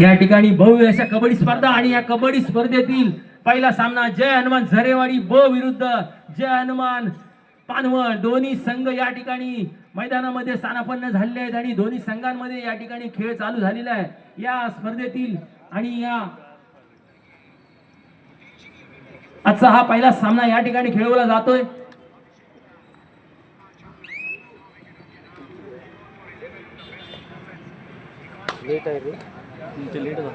या ठिकाणी भव्य अशा कबड्डी स्पर्धा आणि या कबड्डी स्पर्धेतील पहिला सामना जय हनुमान झरेवाडी ब विरुद्ध जय हनुमान पानवळ. दोन्ही संघ या ठिकाणी मैदानामध्ये स्थानापन्न झालेले आहेत आणि दोन्ही संघांमध्ये या ठिकाणी खेळ चालू झालेला आहे. या स्पर्धेतील आणि या आजचा हा पहिला सामना या ठिकाणी खेळवला जातोय. लेट आहे रे. तुमचे लेट होत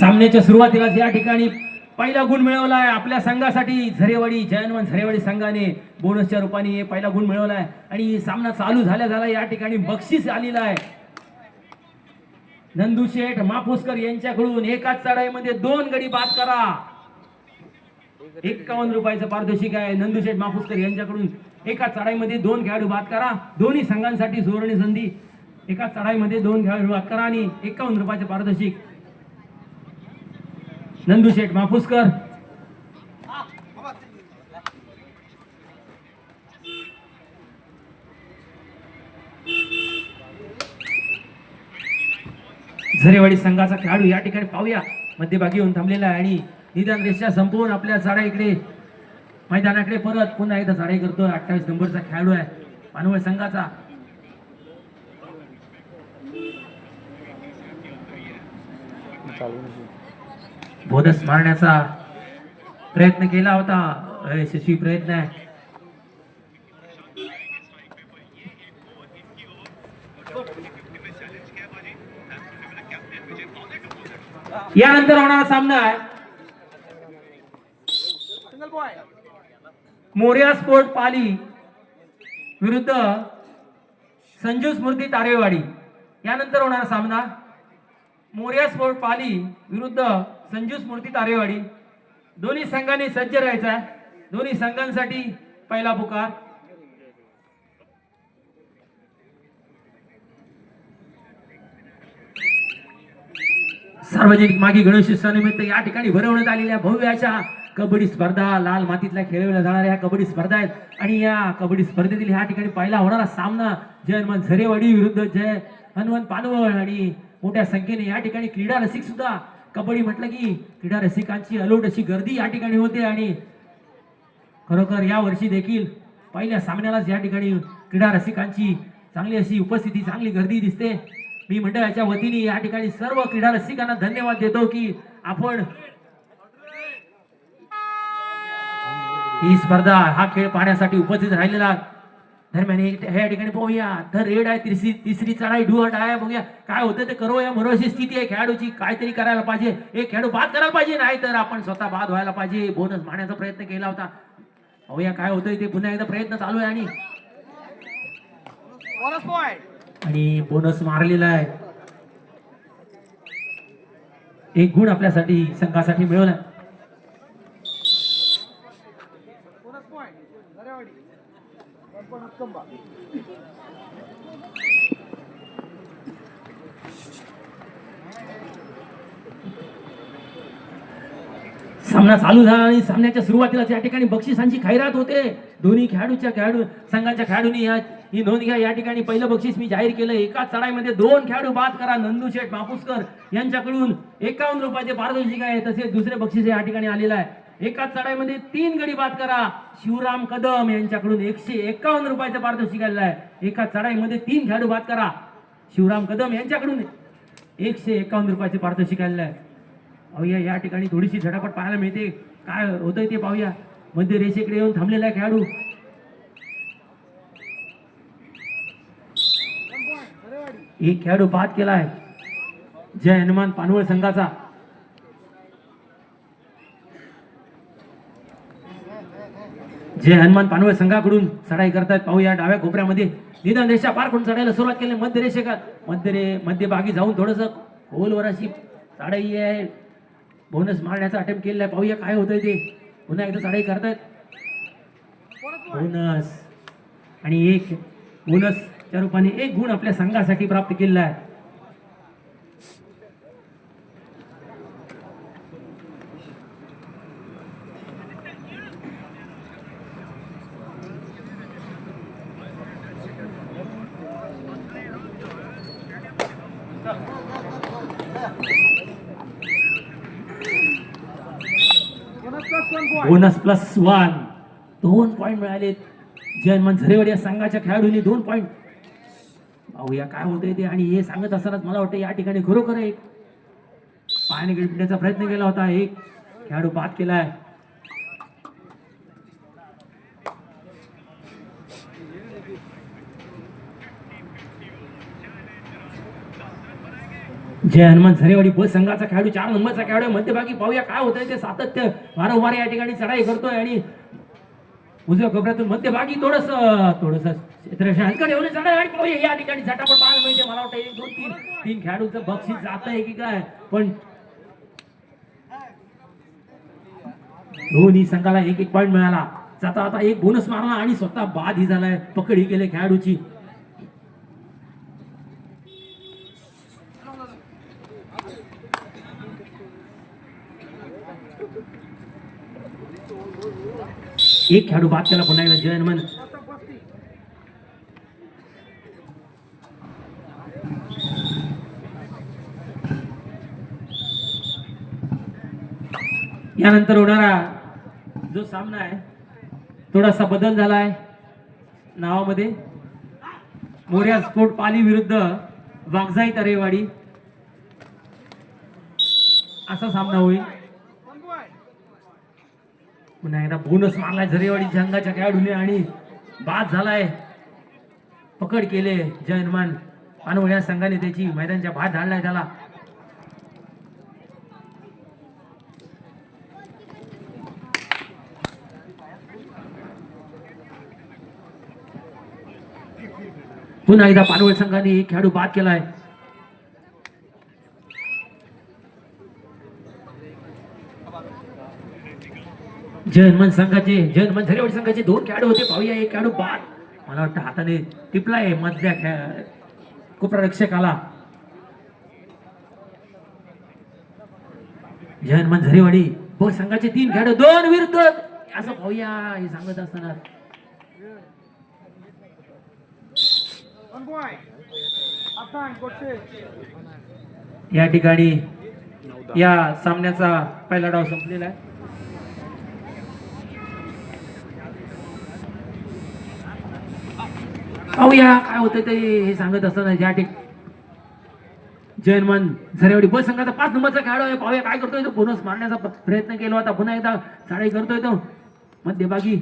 सामन्याच्या सुरुवातीलाच या ठिकाणी पहिला गुण मिळवला आहे आपल्या संघासाठी झरेवाडी जयनवन झरेवाडी संघाने बोनसच्या रूपाने पहिला गुण मिळवला आहे आणि सामना चालू झाल्या झाला या ठिकाणी बक्षीस आलेलं आहे. नंदू शेठ यांच्याकडून एकाच चढाईमध्ये दोन गडी बाद करा. एकावन्न रुपयाचं पारितोषिक आहे. नंदू शेठ यांच्याकडून एका चढाईमध्ये दोन खेळाडू बाद करा. दोन्ही संघांसाठी सुवर्ण संधी. एका चढाईमध्ये दोन खेळाडू बाद करा आणि एकावन्न रुपयाचं पारितोषिक. नंदू शेठ माफुसकर झरेवाडी संघाचा खेळाडू या ठिकाणी पाहूया. मध्यभागी येऊन थांबलेला आहे आणि निदान रेषा संपवून आपल्या झाडा इकडे मैदानाकडे परत पुन्हा एकदा झाडाई करतोय. अठ्ठावीस नंबरचा खेळाडू आहे. पानवळ संघाचा. बोधस मारण्याचा प्रयत्न केला होता. यशस्वी प्रयत्न आहे. यानंतर होणारा सामना. आहे मोर्या स्पोर्ट पाली विरुद्ध संजू स्मृती तारेवाडी. यानंतर होणारा सामना. मोर्या स्पोर्ट पाली विरुद्ध संजू स्मृती तारेवाडी. दोन्ही संघांनी सज्ज राहायचा आहे. दोन्ही संघांसाठी पहिला पुकार. सार्वजनिक मागे गणेशोत्सवानिमित्त या ठिकाणी भरवण्यात आलेल्या भव्य अशा कबड्डी स्पर्धा लाल मातीतल्या खेळवल्या जाणाऱ्या ह्या कबड्डी स्पर्धा आहेत. आणि या कबड्डी स्पर्धेतील ह्या ठिकाणी पहिला होणारा सामना जय हनुमान झरेवाडी विरुद्ध जय हनुमान पानवळ आणि मोठ्या संख्येने या ठिकाणी क्रीडा रसिक सुद्धा कबड्डी म्हटलं की क्रीडा रसिकांची अलोट अशी गर्दी या ठिकाणी होते. आणि खरोखर या वर्षी देखील पहिल्या सामन्यालाच या ठिकाणी क्रीडा रसिकांची चांगली अशी उपस्थिती चांगली गर्दी दिसते. मी मंडळाच्या वतीने या ठिकाणी सर्व क्रीडा रसिकांना धन्यवाद देतो की आपण ही स्पर्धा हा खेळ पाहण्यासाठी उपस्थित राहिलेला दरम्यान या ह्या ठिकाणी पाहूया. तर रेड आहे तिसरी तिसरी चढाई डुहट आहे. बघूया काय होतं ते करू या मरोशी स्थिती आहे. खेळाडूची काहीतरी करायला पाहिजे. एक खेळाडू बाद करायला पाहिजे नाही तर आपण स्वतः बाद व्हायला पाहिजे. बोनस मारण्याचा प्रयत्न केला होता. पाहूया काय होतंय ते. पुन्हा एकदा प्रयत्न चालू आहे आणि आणि बोनस मारलेला आहे. एक गुण आपल्यासाठी संघासाठी मिळवला. सामना चालू झाला आणि सामन्याच्या सुरुवातीला या ठिकाणी बक्षिसांची खैरात होते. दोन्ही खेळाडूच्या खेळाडू संघाच्या खेळाडूंनी या ही नोंद घ्या. या ठिकाणी पहिलं बक्षीस मी जाहीर केलं. एकाच चढाईमध्ये दोन खेळाडू बाद करा. नंदू शेठ मापुसकर यांच्याकडून एकावन्न रुपयाचे पारितोषिक आहे. तसेच दुसरे बक्षीस या ठिकाणी आलेलं आहे. एकाच चढाईमध्ये तीन गडी बाद करा. शिवराम कदम यांच्याकडून एकशे एकावन्न रुपयाचं पारितोषिक आलेलं आहे. एका चढाईमध्ये तीन खेळाडू बाद करा. शिवराम कदम यांच्याकडून एकशे एकावन्न रुपयाचे पारितोषिक आलेलं आहे. पाहूया या ठिकाणी थोडीशी झटापट पाहायला मिळते. काय होतंय ते पाहूया. मध्य रेषेकडे येऊन थांबलेला आहे खेळाडू. एक खेळाडू बाद केला आहे. जय हनुमान पानवळ संघाचा. जय हनुमान पानवळ संघाकडून चढाई करतायत. पाहूया डाव्या कोपऱ्यामध्ये. निदान रेषा पार करून चढायला सुरुवात केली. मध्य रेषेकात मध्य रे मध्यभागी जाऊन थोडस खोलवर अशी चढाई आहे. बोनस मारण्याचा अटेम्प्ट केलेला आहे. पाहूया काय होतंय ते. पुन्हा एकदा चढाई करतायत बोनस आणि एक बोनसच्या रूपाने एक गुण आपल्या संघासाठी प्राप्त केलेला आहे. बोनस प्लस वन दोन पॉईंट मिळालेत. जय हनुमान या संघाच्या खेळाडूंनी दोन पॉईंट पाहूया काय होतंय ते. आणि हे सांगत असतानाच मला वाटतं या ठिकाणी खरोखर एक पायाने गिळण्याचा प्रयत्न केला होता. एक खेळाडू बाद केलाय. जय हनुमान झरेवाडी बस संघाचा खेळाडू चार नंबरचा खेळाडू आहे. मध्यभागी पाहूया काय होतंय ते सातत्य वारंवार या ठिकाणी चढाई करतोय आणि उजव्या कोपऱ्यातून मध्यभागी थोडस थोडस क्षेत्ररक्षण एवढे चढाई आणि पाहूया या ठिकाणी झटापट पाहायला मिळते. मला वाटतं एक दोन तीन तीन खेळाडूंचं बक्षीस जात आहे की काय? पण दोन्ही संघाला एक एक पॉईंट मिळाला. जाता आता एक बोनस मारला आणि स्वतः बाद ही झालाय. पकड ही केले खेळाडूची. एक खेळाडू बाद केला पुन्हा एकदा जयन मन यानंतर होणारा जो सामना आहे थोडासा बदल झाला आहे नावामध्ये. मोर्या स्पोर्ट पाली विरुद्ध वागजाई तरेवाडी. असा सामना होईल. पुन्हा एकदा बोनस मारलाय झरेवाडी संघाच्या खेळाडूने आणि बाद झालाय. पकड केले जयनमान. हनुमान या संघाने त्याची मैदानच्या बाहेर धाडलाय त्याला. पुन्हा एकदा पानवळ संघाने एक खेळाडू बाद केलाय. जय संघाचे जय हनुमान झरेवाडी संघाचे दोन खेळाडू होते. पाहूया एक खेळाडू बाद. मला वाटतं हाताने टिपलाय मधल्या खेळ कुप्ररक्षकाला. रक्षकाला झरेवाडी बघ संघाचे तीन खेळाडू दोन विरुद्ध. असं पाहूया हे सांगत असताना. या ठिकाणी या सामन्याचा पहिला डाव संपलेला आहे. पाहूया काय होतं ते हे सांगत असताना ज्या ठिकाणी जय झरेवडी झरेवाडी बस संघाचा पाच नंबरचा खेळाडू आहे. पाहूया काय करतोय तो. बोनस मारण्याचा प्रयत्न केला होता. पुन्हा एकदा चढाई करतोय तो. मध्यभागी.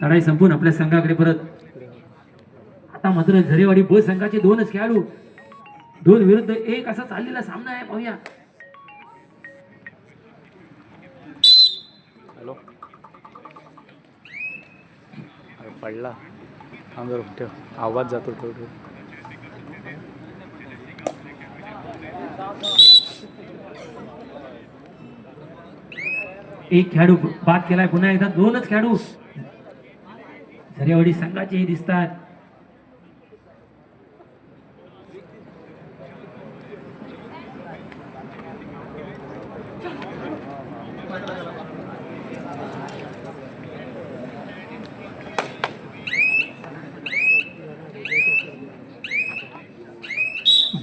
चढाई संपून आपल्या संघाकडे परत. आता मात्र झरेवाडी बस संघाचे दोनच खेळाडू. दोन विरुद्ध एक असा चाललेला सामना आहे. पाहूया. पडला. थांब ठेव. आवाज जातो थोडं एक खेळाडू बाद केलाय. पुन्हा एकदा दोनच खेळाडू. झरेवाडी संघाचेही दिसतात.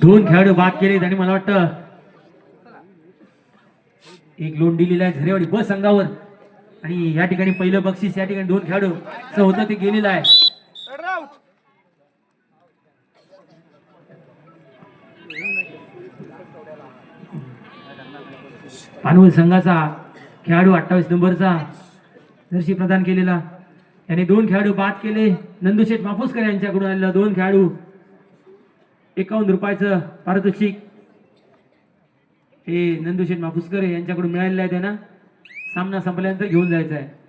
दोन खेळाडू बाद केले आणि मला वाटतं एक लोन दिलेला आहे झरेवाडी बस संघावर. आणि या ठिकाणी पहिलं बक्षीस या ठिकाणी दोन खेळाडू. असं होतं ते गेलेलं आहे. पानवल संघाचा खेळाडू अठ्ठावीस नंबरचा जर्शी प्रदान केलेला. याने दोन खेळाडू बाद केले. नंदुशेठ माफुसकर यांच्याकडून आलेला दोन खेळाडू. एकावन्न रुपयाचं पारितोषिक. हे नंदुशेठ माफुसकर यांच्याकडून मिळालेलं आहे त्यांना. सामना संपल्यानंतर घेऊन जायचा आहे.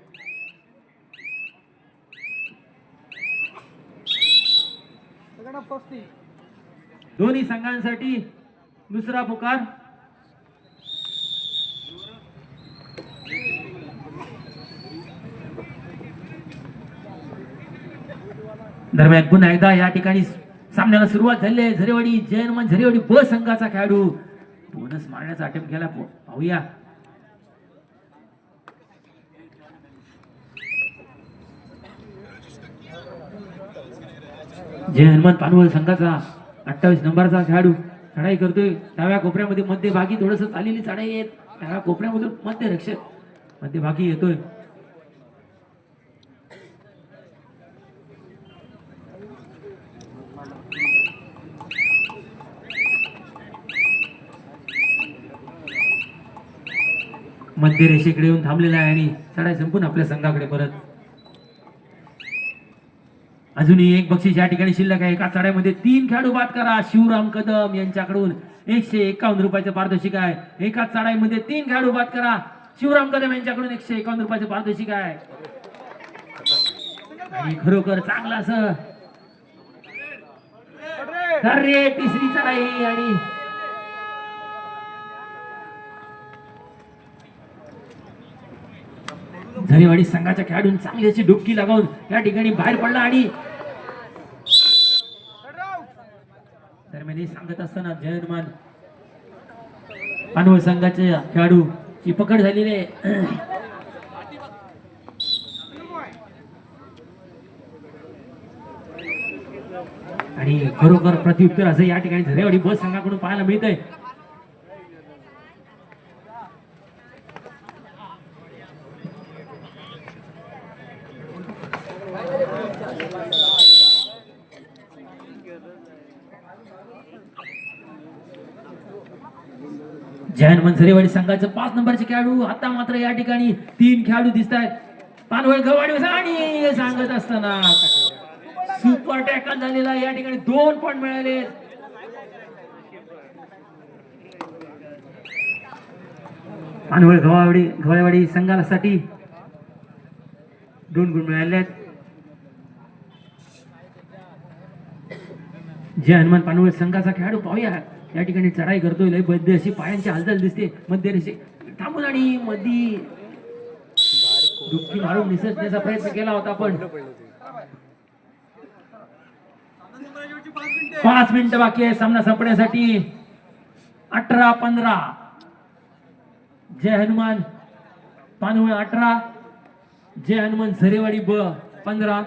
दोन्ही संघांसाठी दुसरा पुकार. दरम्यान पुन्हा एकदा या ठिकाणी सामन्याला सुरुवात झाली आहे. झरेवाडी जय झरेवाडी ब संघाचा खेळाडू. बोनस मारण्याचा अटेम्प्ट केला पाहूया. जय हनुमान पानवल संघाचा अठ्ठावीस नंबरचा खेळाडू. चढाई करतोय. डाव्या कोपऱ्यामध्ये मध्यभागी थोडस चाललेली चढाई येत डाव्या कोपऱ्यामधून मध्य रक्षक मध्यभागी येतोय. मध्य रेषेकडे येऊन थांबलेला आहे आणि चढाई संपून आपल्या संघाकडे परत. अजूनही एक बक्षीस या ठिकाणी शिल्लक आहे. एका चढाईमध्ये तीन खेळाडू बाद करा. शिवराम कदम यांच्याकडून एकशे एकावन्न रुपयाचं पारितोषिक आहे. एका चढाईमध्ये तीन खेळाडू बाद करा. शिवराम कदम यांच्याकडून एकशे एकावन्न रुपयाचं पारितोषिक आहे. आणि खरोखर चांगला असं. अरे तिसरी चढाई आणि झरीवाडी संघाच्या खेळाडून चांगली अशी डुबकी लगावून या ठिकाणी बाहेर पडला आणि दरम्यान हे सांगत असताना जय पानवळ संघाच्या खेळाडू ची पकड झालेली आहे. आणि खरोखर प्रत्युत्तर असं या ठिकाणी झरेवाडी बस संघाकडून पाहायला मिळत सरेवाडी संघाचं पाच नंबरचे खेळाडू आता मात्र या ठिकाणी तीन खेळाडू दिसत आहेत पानवळ गवाडी आणि हे सांगत असताना सुपर टॅकल झालेला या ठिकाणी दोन पॉईंट मिळाले. पानवळ गवावडी गवाडीवाडी संघासाठी दोन गुण मिळाले आहेत. जय हनुमान पानवळ संघाचा खेळाडू पाहूया. या ठिकाणी चढाई करतोय लय बद्ध अशी पायांची हालचाल दिसते. मध्य रेषे. थांबून आणि मधी डुबकी मारून निसटण्याचा प्रयत्न केला होता पण पाच मिनिट बाकी आहे सामना संपण्यासाठी. अठरा पंधरा. जय हनुमान. पानवळ अठरा. जय हनुमान झरेवाडी ब पंधरा.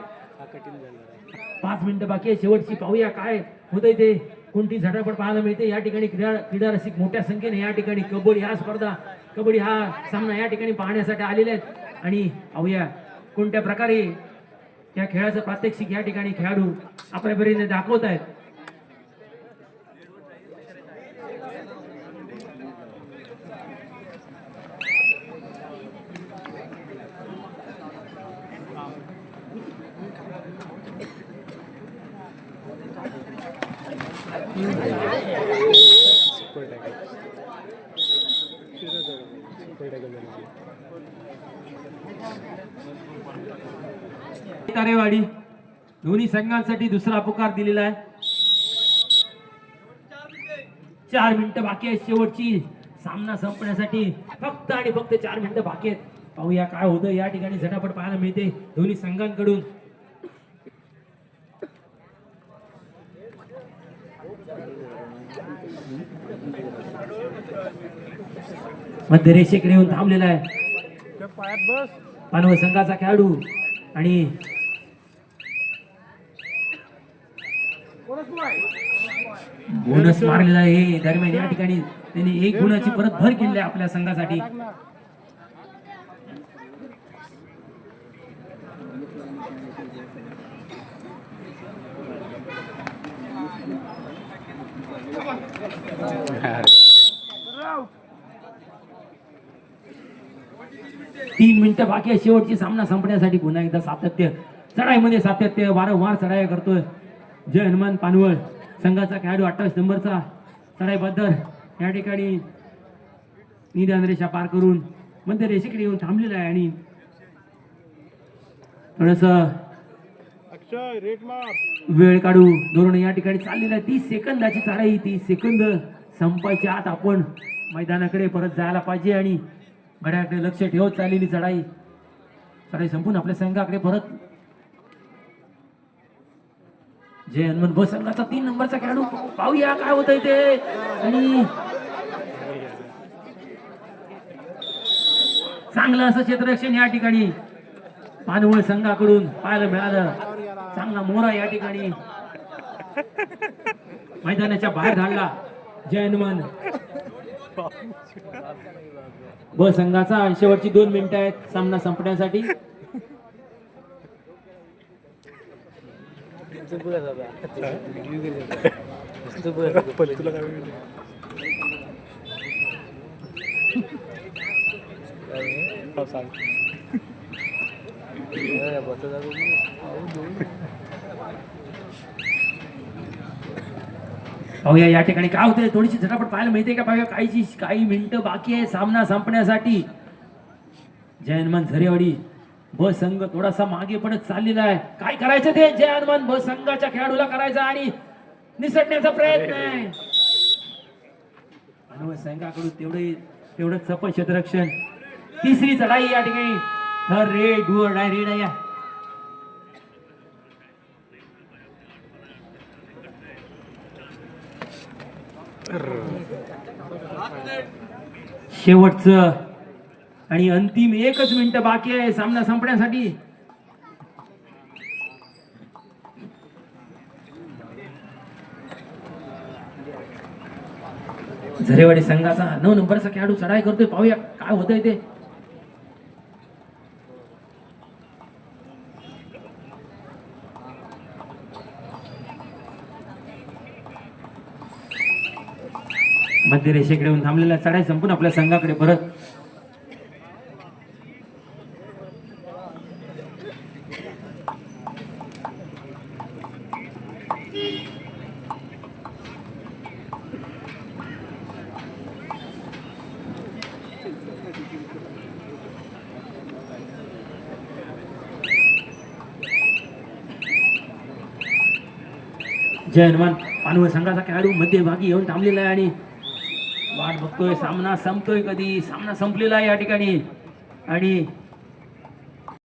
पाच मिनिट बाकी आहे शेवटची पाहूया काय होतंय ते. कोणती झटापट पाहायला मिळते. या ठिकाणी क्रीडा क्रीडा रसिक मोठ्या संख्येने या ठिकाणी कबड्डी हा स्पर्धा कबड्डी हा सामना या ठिकाणी पाहण्यासाठी आलेले आहेत. आणि पाहूया कोणत्या प्रकारे या खेळाचं प्रात्यक्षिक या ठिकाणी खेळाडू आपल्यापर्यंत दाखवत आहेत सुपर टॅकल सुपर टॅकल झाली तारेवाडी. दोन्ही संघांसाठी दुसरा पुकार दिलेला आहे. चार मिनिटं बाकी आहेत शेवटची. सामना संपण्यासाठी फक्त आणि फक्त चार मिनिटं बाकी आहेत. पाहूया काय होतं. या ठिकाणी झटापट पाहायला मिळते दोन्ही संघांकडून. मध्य रेषेकडे येऊन थांबलेला आहे. पानव संघाचा खेळाडू आणि बोनस मारलेला आहे. दरम्यान या ठिकाणी त्यांनी एक गुणाची परत भर केली आहे आपल्या संघासाठी. तीन मिनिटं बाकी आहे. शेवटची सामना संपण्यासाठी पुन्हा एकदा सातत्य चढाईमध्ये सातत्य वारंवार चढाई करतोय. जय हनुमान पानवळ. संघाचा खेळाडू अठ्ठावीस नंबरचा. चढाई बद्दल या ठिकाणी निदान रेषा पार करून मध्य रेषेकडे येऊन थांबलेला आहे आणि थोडस वेळ काढू. धोरण या ठिकाणी चाललेलं आहे. तीस सेकंदाची चढाई तीस सेकंद संपायच्या आत आपण मैदानाकडे परत जायला पाहिजे आणि घड्याकडे लक्ष ठेवत चाललेली चढाई. चढाई संपून आपल्या संघाकडे परत जय हनुमान बस संघाचा तीन नंबरचा खेळाडू. पाहूया काय होत ते. आणि चांगलं असं क्षेत्ररक्षण या ठिकाणी. पानवळ संघाकडून पाहायला मिळालं. चांगला मोरा या ठिकाणी. मैदानाच्या बाहेर धाडला जय हनुमान ब संघाचा शेवटची दोन मिनिटं आहेत. सामना संपण्यासाठी. तुला काय हो, सांग. पाहूया या ठिकाणी काय होतंय? थोडीशी झटापट पाहायला मिळते का? पाहूया काहीची काही मिनिटं बाकी आहे सामना संपण्यासाठी. जय हनुमान झरेवाडी. ब संघ थोडासा मागे पडत चाललेला आहे. काय करायचं ते? जय हनुमान ब संघाच्या खेळाडूला करायचं आणि निसटण्याचा प्रयत्न आहे. आणि संघाकडून तेवढे तेवढं चपळ क्षेत्ररक्षण. तिसरी चढाई या ठिकाणी. हर raid do or die raid आहे. या शेवटचं आणि अंतिम एकच मिनिट बाकी आहे सामना संपण्यासाठी. झरेवाडी संघाचा नऊ नंबरचा खेळाडू चढाई करतोय. पाहूया काय होतंय ते. मध्य रेषेकडे येऊन थांबलेला चढाई संपून आपल्या संघाकडे परत. जय हनुमान पानवळ संघाचा खेळाडू मध्यभागी येऊन थांबलेला आहे आणि वाट बघतोय. सामना संपतोय कधी? सामना संपलेला आहे या ठिकाणी. आणि